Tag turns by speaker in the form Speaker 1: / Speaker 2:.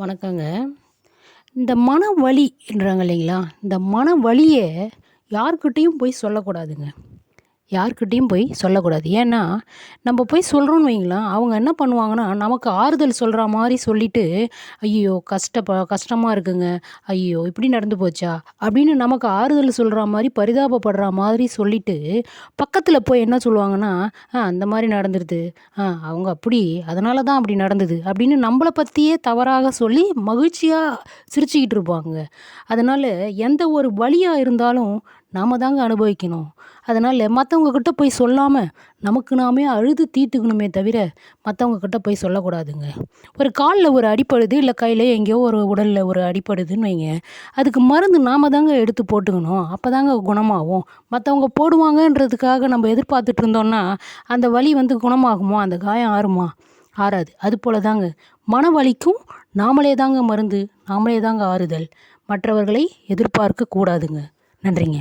Speaker 1: வணக்கங்க. இந்த மன வலின்றாங்க இல்லைங்களா? இந்த மன வலியை யார்கிட்டேயும் போய் சொல்லக்கூடாதுங்க. யாருக்கிட்டேயும் போய் சொல்லக்கூடாது. ஏன்னா நம்ம போய் சொல்கிறோன்னு வைங்களேன் அவங்க என்ன பண்ணுவாங்கன்னா நமக்கு ஆறுதல் சொல்கிற மாதிரி சொல்லிவிட்டு ஐயோ கஷ்டப்ப கஷ்டமாக இருக்குங்க. ஐயோ இப்படி நடந்து போச்சா? அப்படின்னு நமக்கு ஆறுதல் சொல்கிற மாதிரி பரிதாபப்படுற மாதிரி சொல்லிவிட்டு பக்கத்தில் போய் என்ன சொல்லுவாங்கன்னா ஆ அந்த மாதிரி நடந்துருது. ஆ அவங்க அப்படி அதனால தான் அப்படி நடந்தது. அப்படின்னு நம்மளை பற்றியே தவறாக சொல்லி மகிழ்ச்சியாக சிரிச்சுக்கிட்டு இருப்பாங்க. அதனால் எந்த ஒரு வழியாக இருந்தாலும் நாம் தாங்க அனுபவிக்கணும். அதனால் மற்றவங்கக்கிட்ட போய் சொல்லாமல் நமக்கு நாமே அழுது தீர்த்துக்கணுமே தவிர மற்றவங்கக்கிட்ட போய் சொல்லக்கூடாதுங்க. ஒரு காலில் ஒரு அடிப்படுது இல்லை கையில் எங்கேயோ ஒரு உடலில் ஒரு அடிப்படுதுன்னு வைங்க. அதுக்கு மருந்து நாம் தாங்க எடுத்து போட்டுக்கணும். அப்போ தாங்க குணமாகும். மற்றவங்க போடுவாங்கன்றதுக்காக நம்ம எதிர்பார்த்துட்டு இருந்தோம்னா அந்த வலி வந்து குணமாகுமா? அந்த காயம் ஆறுமா? ஆறாது. அது போல தாங்க மன வலிக்கும் நாமளே தாங்க மருந்து நாமளே தாங்க ஆறுதல். மற்றவர்களை எதிர்பார்க்க கூடாதுங்க நன்றிங்க.